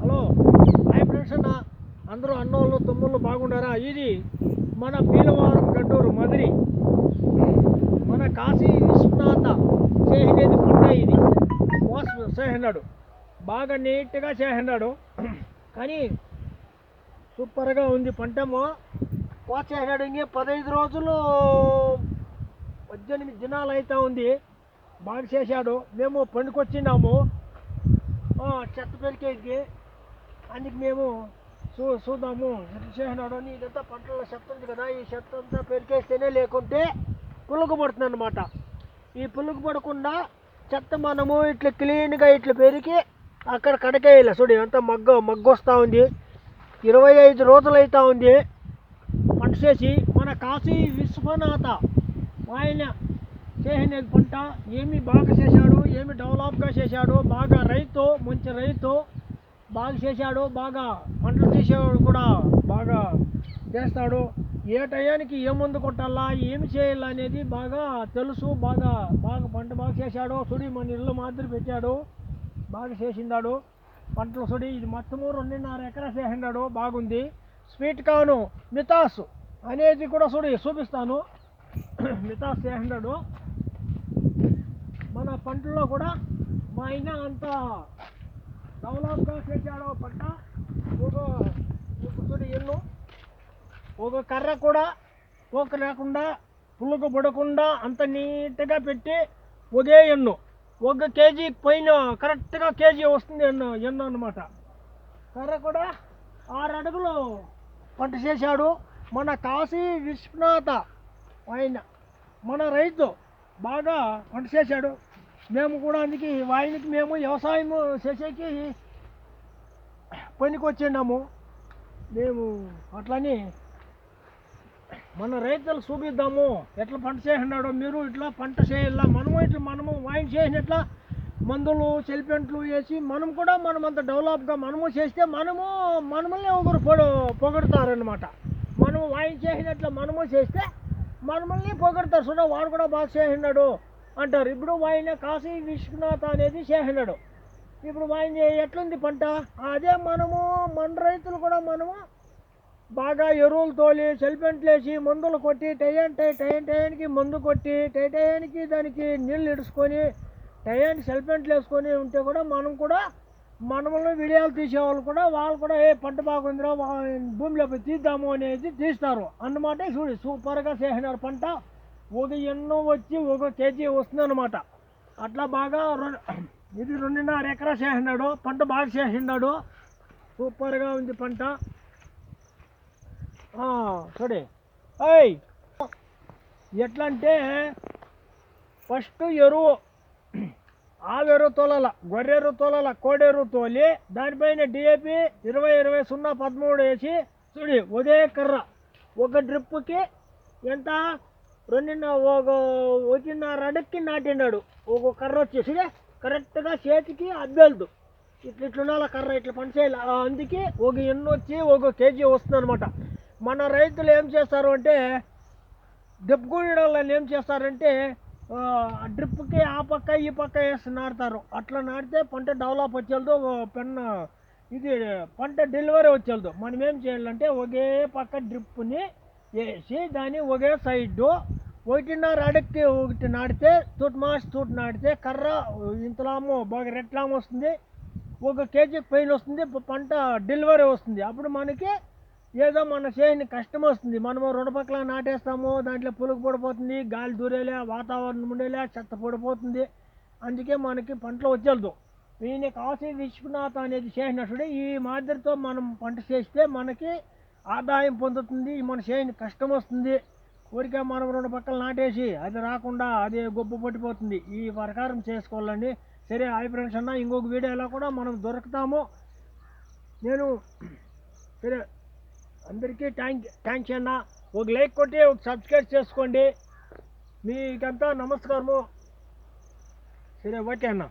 Hello. Hi friends అన్న. అందరూ అన్నోళ్ళు తమ్ముళ్ళు బాగుండారా? ఇది మన పీలవారం గడ్డూరు మదిరి. మన కాశీ విశ్వనాథ చేసినది పంట ఇది. మోస చేసినాడు బాగా నీట్గా చేసినాడు కానీ సూపర్గా ఉంది పంటము. కోత చేసినాడు ఇంకే పదహైదు రోజులు పద్దెనిమిది దినాలు అవుతా ఉంది. బాగా చేశాడు. మేము పండుకొచ్చినాము. చెత్త పెరికేకి అందుకు మేము చూ చూద్దాము. ఎట్లా చేసినాడు అని ఇదంతా పంటల్లో చెత్త ఉంది కదా ఈ చెత్త అంతా పెరికేస్తేనే లేకుంటే పులుగు పడుతుంది అనమాట ఈ పులుగు పడకుండా చెత్త మనము ఇట్లా క్లీన్గా ఇట్లా పెరిగి అక్కడ కడకేయాలి. చూడు ఎంత మగ్గ మగ్గు వస్తూ ఉంది. ఇరవై ఐదు రోజులు అవుతూ ఉంది. పంట చేసి మన కాశీ విశ్వనాథ ఆయన చేసిన పంట. ఏమి బాగా చేశాడు ఏమి డెవలప్గా చేశాడు బాగా రైతు మంచి రైతు. బాగా చేశాడు బాగా పంటలు తీసేవాడు కూడా బాగా చేస్తాడు. ఏ టయానికి ఏ మందు కొట్టాలా ఏమి చేయాలా అనేది బాగా తెలుసు బాగా బాగా పంట బాగా చేశాడు. సుడి మన ఇల్లు మాదిరి పెట్టాడు బాగా చేసిండాడు పంటలు సుడి ఇది మొత్తము రెండున్నర ఎకరా చేసిండాడు బాగుంది. స్వీట్ కాను మితాస్ అనేది కూడా సుడి చూపిస్తాను. మితాస్ చేసిండాడు. మన పంటల్లో కూడా మా ఆయన అంత డెవలప్గా చేశాడు పంట. ఒక ఒక ఎన్ను ఒక కర్ర కూడా పోక లేకుండా పులుగు పడకుండా అంత నీట్గా పెట్టి ఒకే ఎన్ను. ఒక కేజీ పైన కరెక్ట్గా కేజీ వస్తుంది ఎన్ను ఎన్ను అనమాట కర్ర కూడా ఆరు అడుగులు పంట చేశాడు. మన కాశీ విశ్వనాథ ఆయన మన రైతు బాగా పంట చేశాడు. మేము కూడా అందుకే ఆయనకి మేము వ్యవసాయం చేసేకి పనికొచ్చిండాము. మేము అట్లని మన రైతులు చూపిద్దాము. ఎట్లా పంట చేసినాడో మీరు ఇట్లా పంట చేయాల? మనము ఇట్లా మనము వాయిన్ చేసినట్లా మందులు సెల్పెంట్లు వేసి మనం కూడా మనం అంత డెవలప్గా మనము చేస్తే మనము మనమల్ని ఒకరు పొడు పొగడతారనమాట మనము వాయిన్ చేసినట్లు మనము చేస్తే మనమల్ని పొగడతారు. చూడ వాడు కూడా బాగా చేసినాడు. అంటారు. ఇప్పుడు ఆయన కాశీ విశ్వనాథ అనేది చేసినాడు ఇప్పుడు ఆయన ఎట్లుంది పంట? అదే మనము మన రైతులు కూడా మనము బాగా ఎరువులు తోలి సెల్పెంట్లు వేసి మందులు కొట్టి టైన్ టై టైం టైంకి మందు కొట్టి టై టైంకి దానికి నీళ్ళు ఇడుచుకొని టైంకి సెల్పెంట్లు వేసుకొని ఉంటే కూడా మనం కూడా మనములో వీడియోలు తీసేవాళ్ళు కూడా వాళ్ళు కూడా ఏ పంట బాగుందిరా భూమిలో తీద్దాము అనేది తీస్తారు. అన్నమాట చూడు సూపర్గా చేసినారు పంట. ఒక ఎన్నో వచ్చి ఒక కేజీ వస్తుంది అనమాట అట్లా బాగా రెండు ఇది రెండున్నర ఎకరా చేసినాడు పంట బాగా చేసినాడు సూపర్గా ఉంది పంట. చూడే. అయ్ ఎట్లా అంటే ఫస్ట్ ఎరువు ఆవెరువు తోలాల గొర్రెరు తోలాల కోడెరు తోలి దానిపైన డిఏపి ఇరవై ఇరవై సున్నా పదమూడు వేసి చూడి ఉదయ కర్ర. ఒక డ్రిప్పుకి ఎంత? రెండున్న ఒక ఒకటిన్నర అడక్కి నాటినాడు ఒక కర్ర వచ్చేసి కరెక్ట్గా చేతికి అబ్బెళ్దు ఇట్లా ఇట్లా ఉండాలి కర్ర ఇట్లా పని చేయాలి. అందుకే ఒక ఎన్ని వచ్చి ఒక కేజీ వస్తుంది అనమాట మన రైతులు ఏం చేస్తారు అంటే దిబ్బగుండలో ఏం చేస్తారంటే ఆ, డ్రిప్కి ఆ పక్క ఈ పక్క వేసి నాటుతారు. అట్లా నాటితే పంట డెవలప్ వచ్చేది పెన్న ఇది పంట డెలివరీ వచ్చేది మనం ఏం చేయాలంటే ఒకే పక్క డ్రిప్ని వేసి దాన్ని ఒకే సైడ్ ఒకటిన్నర అడుక్కి ఒకటి నాటితే తూట్ మాస్ తూటి నాటితే కర్ర ఇంతలాము బాగా రెట్లాము వస్తుంది. ఒక కేజీ పైన వస్తుంది పంట డెలివరీ వస్తుంది. అప్పుడు మనకి ఏదో మన చేయని కష్టం వస్తుంది. మనము రెండు పక్కల నాటేస్తాము దాంట్లో పులుగు పడిపోతుంది గాలి దూరేలే వాతావరణం ఉండేలే చెత్త పడిపోతుంది. అందుకే మనకి పంటలు వచ్చేదు ఈయన కాశీ విశ్వనాథ అనేది చేసినట్టు ఈ మాదిరితో మనం పంట చేస్తే మనకి ఆదాయం పొందుతుంది మన చేయని కష్టం వస్తుంది? కోరిక మనం రెండు పక్కల నాటేసి అది రాకుండా అది గొప్ప పట్టిపోతుంది ఈ ప్రకారం చేసుకోవాలండి. సరే హాయ్ ఫ్రెండ్స్ అన్న ఇంకొక వీడియోలో కూడా మనం దొరుకుతాము. నేను సరే అందరికీ థ్యాంక్ థ్యాంక్స్ అన్న. ఒక లైక్ కొట్టి ఒక సబ్స్క్రైబ్ చేసుకోండి. మీకంతా నమస్కారము. సరే ఓకే అన్న.